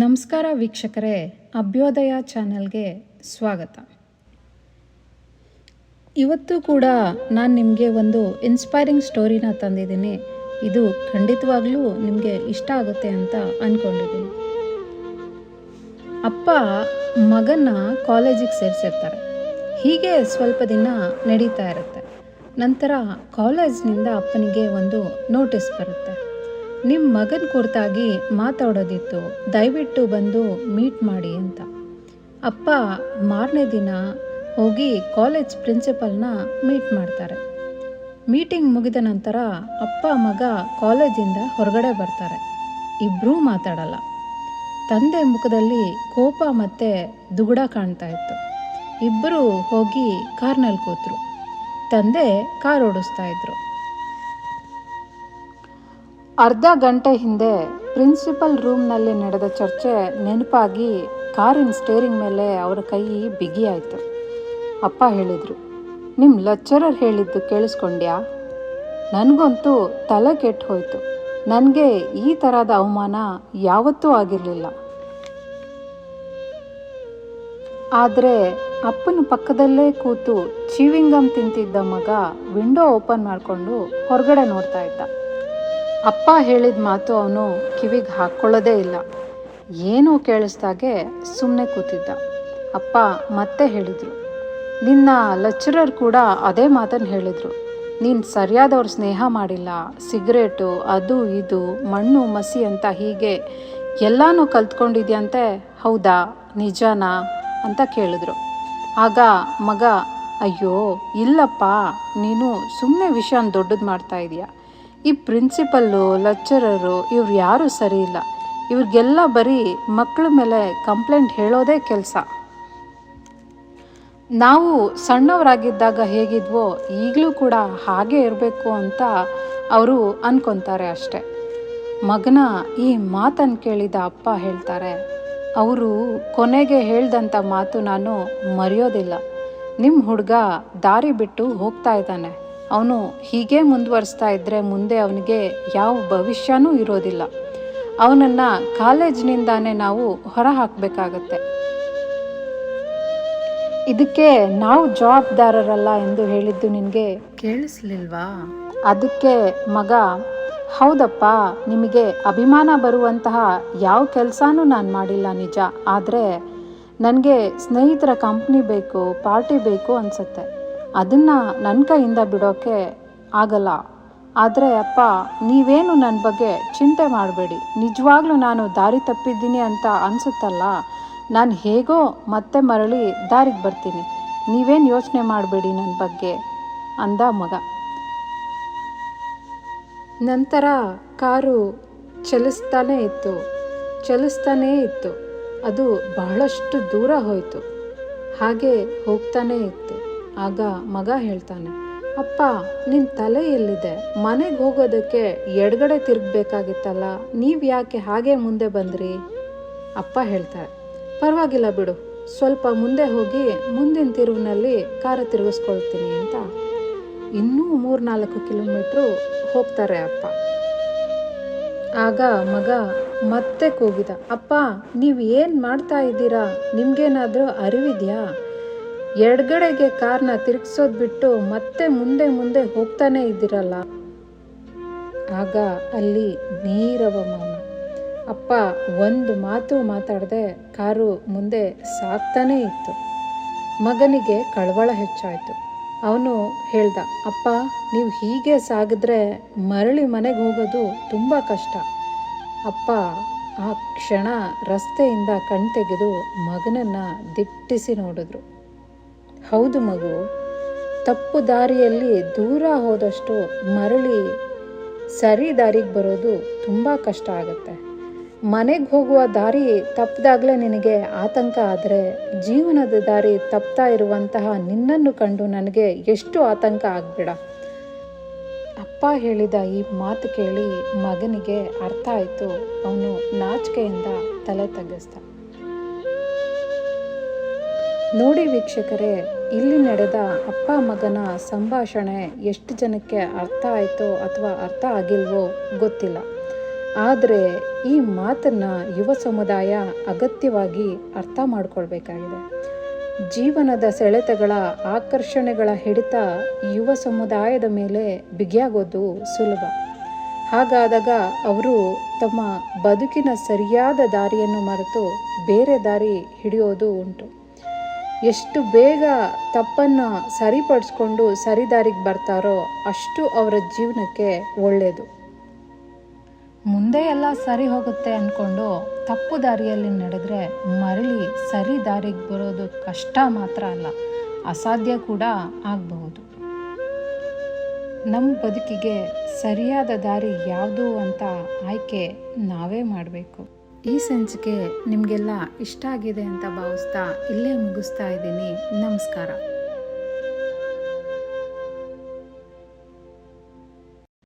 ನಮಸ್ಕಾರ ವೀಕ್ಷಕರೇ, ಅಭ್ಯೋದಯ ಚಾನಲ್ಗೆ ಸ್ವಾಗತ. ಇವತ್ತು ಕೂಡ ನಾನು ನಿಮಗೆ ಒಂದು ಇನ್ಸ್ಪೈರಿಂಗ್ ಸ್ಟೋರಿನ ತಂದಿದ್ದೀನಿ. ಇದು ಖಂಡಿತವಾಗ್ಲೂ ನಿಮಗೆ ಇಷ್ಟ ಆಗುತ್ತೆ ಅಂತ ಅಂದ್ಕೊಂಡಿದ್ದೀನಿ ಅಪ್ಪ ಮಗನ ಕಾಲೇಜಿಗೆ ಸೇರಿಸಿರ್ತಾರೆ. ಹೀಗೆ ಸ್ವಲ್ಪ ದಿನ ನಡೀತಾ ಇರುತ್ತೆ. ನಂತರ ಕಾಲೇಜ್ನಿಂದ ಅಪ್ಪನಿಗೆ ಒಂದು ನೋಟಿಸ್ ಬರುತ್ತೆ. ನಿಮ್ಮ ಮಗನ ಕುರ್ತಾಗಿ ಮಾತಾಡೋದಿತ್ತು. ದಯವಿಟ್ಟು ಬಂದು ಮೀಟ್ ಮಾಡಿ ಅಂತ. ಅಪ್ಪ ಮಾರನೇ ದಿನ ಹೋಗಿ ಕಾಲೇಜ್ ಪ್ರಿನ್ಸಿಪಲ್ನ ಮೀಟ್ ಮಾಡ್ತಾರೆ. ಮೀಟಿಂಗ್ ಮುಗಿದ ನಂತರ ಅಪ್ಪ ಮಗ ಕಾಲೇಜಿಂದ ಹೊರಗಡೆ ಬರ್ತಾರೆ. ಇಬ್ಬರೂ ಮಾತಾಡಲ್ಲ. ತಂದೆ ಮುಖದಲ್ಲಿ ಕೋಪ ಮತ್ತು ದುಗುಡ ಕಾಣ್ತಾ ಇತ್ತು. ಇಬ್ಬರು ಹೋಗಿ ಕಾರ್ನಲ್ಲಿ ಕೂತರು. ತಂದೆ ಕಾರ್ ಓಡಿಸ್ತಾ ಇದ್ರು. ಅರ್ಧ ಗಂಟೆ ಹಿಂದೆ ಪ್ರಿನ್ಸಿಪಲ್ ರೂಮ್ನಲ್ಲಿ ನಡೆದ ಚರ್ಚೆ ನೆನಪಾಗಿ ಕಾರಿನ ಸ್ಟೇರಿಂಗ್ ಮೇಲೆ ಅವರ ಕೈ ಬಿಗಿಯಾಯಿತು. ಅಪ್ಪ ಹೇಳಿದರು ನಿಮ್ಮ ಲೆಕ್ಚರರ್ ಹೇಳಿದ್ದು ಕೇಳಿಸ್ಕೊಂಡ್ಯಾ? ನನಗಂತೂ ತಲೆ ಕೆಟ್ಟು ಹೋಯಿತು. ನನಗೆ ಈ ಥರದ ಅವಮಾನ ಯಾವತ್ತೂ ಆಗಿರಲಿಲ್ಲ. ಆದರೆ ಅಪ್ಪನ ಪಕ್ಕದಲ್ಲೇ ಕೂತು ಚೀವಿಂಗಮ್ ತಿಂತಿದ್ದ ಮಗ ವಿಂಡೋ ಓಪನ್ ಮಾಡಿಕೊಂಡು ಹೊರಗಡೆ ನೋಡ್ತಾ ಇದ್ದ. ಅಪ್ಪ ಹೇಳಿದ ಮಾತು ಅವನು ಕಿವಿಗೆ ಹಾಕ್ಕೊಳ್ಳೋದೇ ಇಲ್ಲ. ಏನೂ ಕೇಳಿಸ್ದಾಗೆ ಸುಮ್ಮನೆ ಕೂತಿದ್ದ. ಅಪ್ಪ ಮತ್ತೆ ಹೇಳಿದರು. ನಿನ್ನ ಲೆಕ್ಚರರ್ ಕೂಡ ಅದೇ ಮಾತನ್ನು ಹೇಳಿದರು. ನೀನು ಸರಿಯಾದವ್ರ ಸ್ನೇಹ ಮಾಡಿಲ್ಲ, ಸಿಗರೇಟು, ಅದು ಇದು, ಮಣ್ಣು, ಮಸಿ ಅಂತ ಹೀಗೆ ಎಲ್ಲನೂ ಕಲ್ತ್ಕೊಂಡಿದ್ಯಂತೆ? ಹೌದಾ? ನಿಜನಾ? ಅಂತ ಕೇಳಿದ್ರು. ಆಗ ಮಗ, ಅಯ್ಯೋ, ಇಲ್ಲಪ್ಪ, ನೀನು ಸುಮ್ಮನೆ ವಿಷಯನ ದೊಡ್ಡದು ಮಾಡ್ತಾ ಇದೀಯ? ಈ ಪ್ರಿನ್ಸಿಪಲ್ಲು ಲೆಕ್ಚರರು ಇವ್ರು ಯಾರೂ ಸರಿ ಇಲ್ಲ. ಇವ್ರಿಗೆಲ್ಲ ಬರೀ ಮಕ್ಕಳ ಮೇಲೆ ಕಂಪ್ಲೇಂಟ್ ಹೇಳೋದೇ ಕೆಲಸ. ನಾವು ಸಣ್ಣವರಾಗಿದ್ದಾಗ ಹೇಗಿದ್ವೋ ಈಗಲೂ ಕೂಡ ಹಾಗೆ ಇರಬೇಕು ಅಂತ ಅವರು ಅನ್ಕೊತಾರೆ ಅಷ್ಟೆ. ಮಗನ ಈ ಮಾತನ್ನು ಕೇಳಿದ ಅಪ್ಪ ಹೇಳ್ತಾರೆ, ಅವರು ಕೊನೆಗೆ ಹೇಳ್ದಂಥ ಮಾತು ನಾನು ಮರೆಯೋದಿಲ್ಲ. ನಿಮ್ಮ ಹುಡುಗ ದಾರಿ ಬಿಟ್ಟು ಹೋಗ್ತಾ ಇದ್ದಾನೆ. ಅವನು ಹೀಗೆ ಮುಂದುವರಿಸ್ತಾ ಇದ್ದರೆ ಮುಂದೆ ಅವನಿಗೆ ಯಾವ ಭವಿಷ್ಯನೂ ಇರೋದಿಲ್ಲ. ಅವನನ್ನು ಕಾಲೇಜಿನಿಂದಾನೇ ನಾವು ಹೊರ ಹಾಕಬೇಕಾಗತ್ತೆ ಇದಕ್ಕೆ ನಾವು ಜವಾಬ್ದಾರರಲ್ಲ ಎಂದು ಹೇಳಿದ್ದು ನಿನಗೆ? ಕೇಳಿಸ್ಲಿಲ್ವಾ? ಅದಕ್ಕೆ ಮಗ ಹೌದಪ್ಪ ನಿಮಗೆ ಅಭಿಮಾನ ಬರುವಂತಹ ಯಾವ ಕೆಲಸನೂ ನಾನು ಮಾಡಿಲ್ಲ ನಿಜ. ಆದರೆ ನನಗೆ ಸ್ನೇಹಿತರ ಕಂಪ್ನಿ ಬೇಕು ಪಾರ್ಟಿ ಬೇಕು ಅನಿಸುತ್ತೆ. ಅದನ್ನು ನನ್ನ ಕೈಯಿಂದ ಬಿಡೋಕ್ಕೆ ಆಗಲ್ಲ. ಆದರೆ ಅಪ್ಪ, ನೀವೇನು ನನ್ನ ಬಗ್ಗೆ ಚಿಂತೆ ಮಾಡಬೇಡಿ. ನಿಜವಾಗ್ಲೂ ನಾನು ದಾರಿ ತಪ್ಪಿದ್ದೀನಿ ಅಂತ ಅನಿಸುತ್ತಲ್ಲ. ನಾನು ಹೇಗೋ ಮತ್ತೆ ಮರಳಿ ದಾರಿಗೆ ಬರ್ತೀನಿ. ನೀವೇನು ಯೋಚನೆ ಮಾಡಬೇಡಿ ನನ್ನ ಬಗ್ಗೆ? ಅಂದ ಮಗ. ನಂತರ ಕಾರು ಚಲಿಸ್ತಾನೇ ಇತ್ತು. ಚಲಿಸ್ತಾನೇ ಇತ್ತು. ಅದು ಬಹಳಷ್ಟು ದೂರ ಹೋಯಿತು. ಹಾಗೆ ಹೋಗ್ತಾನೇ ಇತ್ತು. ಆಗ ಮಗ ಹೇಳ್ತಾನೆ, ಅಪ್ಪ ನಿನ್ನ ತಲೆ ಎಲ್ಲಿದೆ? ಮನೆಗೆ ಹೋಗೋದಕ್ಕೆ ಎಡಗಡೆ ತಿರುಗಬೇಕಾಗಿತ್ತಲ್ಲ, ನೀವು ಯಾಕೆ ಹಾಗೆ ಮುಂದೆ ಬಂದ್ರಿ? ಅಪ್ಪ ಹೇಳ್ತಾರೆ, ಪರವಾಗಿಲ್ಲ ಬಿಡು, ಸ್ವಲ್ಪ ಮುಂದೆ ಹೋಗಿ ಮುಂದಿನ ತಿರುವಿನಲ್ಲಿ ಕಾರ ತಿರುಗಿಸ್ಕೊಳ್ತೀನಿ ಅಂತ. ಇನ್ನೂ ಮೂರ್ನಾಲ್ಕು ಕಿಲೋಮೀಟ್ರು ಹೋಗ್ತಾರೆ ಅಪ್ಪ. ಆಗ ಮಗ ಮತ್ತೆ ಕೂಗಿದ, ಅಪ್ಪ, ನೀವು ಏನು ಮಾಡ್ತಾ ಇದ್ದೀರಾ? ನಿಮಗೇನಾದರೂ ಅರಿವಿದೆಯಾ? ಎಡಗಡೆಗೆ ಕಾರ್ನ ತಿರುಗಿಸೋದು ಬಿಟ್ಟು ಮತ್ತೆ ಮುಂದೆ ಮುಂದೆ ಹೋಗ್ತಾನೆ ಇದ್ದೀರಲ್ಲ. ಆಗ ಅಲ್ಲಿ ನೀರವ ಮೌನ ಅಪ್ಪ ಒಂದು ಮಾತು ಮಾತಾಡದೆ ಕಾರು ಮುಂದೆ ಸಾಕ್ತಾನೇ ಇತ್ತು. ಮಗನಿಗೆ ಕಳವಳ ಹೆಚ್ಚಾಯಿತು. ಅವನು ಹೇಳ್ದ, ಅಪ್ಪ, ನೀವು ಹೀಗೆ ಸಾಗಿದ್ರೆ ಮರಳಿ ಮನೆಗೆ ಹೋಗೋದು ತುಂಬ ಕಷ್ಟ. ಅಪ್ಪ ಆ ಕ್ಷಣ ರಸ್ತೆಯಿಂದ ಕಣ್ತೆಗೆದು ಮಗನನ್ನು ದಿಟ್ಟಿಸಿ ನೋಡಿದ್ರು. ಹೌದು ಮಗು. ತಪ್ಪು ದಾರಿಯಲ್ಲಿ ದೂರ ಹೋದಷ್ಟು ಮರಳಿ ಸರಿ ದಾರಿಗೆ ಬರೋದು ತುಂಬ ಕಷ್ಟ ಆಗುತ್ತೆ. ಮನೆಗೆ ಹೋಗುವ ದಾರಿ ತಪ್ಪದಾಗಲೇ ನಿನಗೆ ಆತಂಕ ಆದರೆ ಜೀವನದ ದಾರಿ ತಪ್ತಾ ಇರುವಂತಹ ನಿನ್ನನ್ನು ಕಂಡು ನನಗೆ ಎಷ್ಟು ಆತಂಕ ಆಗಬೇಡ. ಅಪ್ಪ ಹೇಳಿದ ಈ ಮಾತು ಕೇಳಿ ಮಗನಿಗೆ ಅರ್ಥ ಆಯಿತು. ಅವನು ನಾಚಿಕೆಯಿಂದ ತಲೆ ತಗ್ಗಿಸ್ದ. ನೋಡಿ ವೀಕ್ಷಕರೇ, ಇಲ್ಲಿ ನಡೆದ ಅಪ್ಪ ಮಗನ ಸಂಭಾಷಣೆ ಎಷ್ಟು ಜನಕ್ಕೆ ಅರ್ಥ ಆಯಿತೋ ಅಥವಾ ಅರ್ಥ ಆಗಿಲ್ವೋ ಗೊತ್ತಿಲ್ಲ. ಆದರೆ ಈ ಮಾತನ್ನು ಯುವ ಸಮುದಾಯ ಅಗತ್ಯವಾಗಿ ಅರ್ಥ ಮಾಡಿಕೊಳ್ಬೇಕಾಗಿದೆ. ಜೀವನದ ಸೆಳೆತಗಳ ಆಕರ್ಷಣೆಗಳ ಹಿಡಿತ ಯುವ ಸಮುದಾಯದ ಮೇಲೆ ಬಿಗಿಯಾಗೋದು ಸುಲಭ. ಹಾಗಾದಾಗ ಅವರು ತಮ್ಮ ಬದುಕಿನ ಸರಿಯಾದ ದಾರಿಯನ್ನು ಮರೆತು ಬೇರೆ ದಾರಿ ಹಿಡಿಯೋದು ಉಂಟು. ಎಷ್ಟು ಬೇಗ ತಪ್ಪನ್ನು ಸರಿಪಡಿಸ್ಕೊಂಡು ಸರಿದಾರಿಗೆ ಬರ್ತಾರೋ ಅಷ್ಟು ಅವರ ಜೀವನಕ್ಕೆ ಒಳ್ಳೆಯದು ಮುಂದೆ ಎಲ್ಲ ಸರಿ ಹೋಗುತ್ತೆ ಅಂದ್ಕೊಂಡು ತಪ್ಪು ದಾರಿಯಲ್ಲಿ ನಡೆದ್ರೆ ಮರಳಿ ಸರಿ ದಾರಿಗೆ ಬರೋದು ಕಷ್ಟ ಮಾತ್ರ ಅಲ್ಲ, ಅಸಾಧ್ಯ ಕೂಡ ಆಗಬಹುದು. ನಮ್ಮ ಬದುಕಿಗೆ ಸರಿಯಾದ ದಾರಿ ಯಾವುದು ಅಂತ ಆಯ್ಕೆ ನಾವೇ ಮಾಡಬೇಕು. ಈ ಸಂಚಿಕೆ ನಿಮಗೆಲ್ಲ ಇಷ್ಟ ಆಗಿದೆ ಅಂತ ಭಾವಿಸ್ತಾ ಇಲ್ಲೇ ಮುಗಿಸ್ತಾ ಇದ್ದೀನಿ. ನಮಸ್ಕಾರ.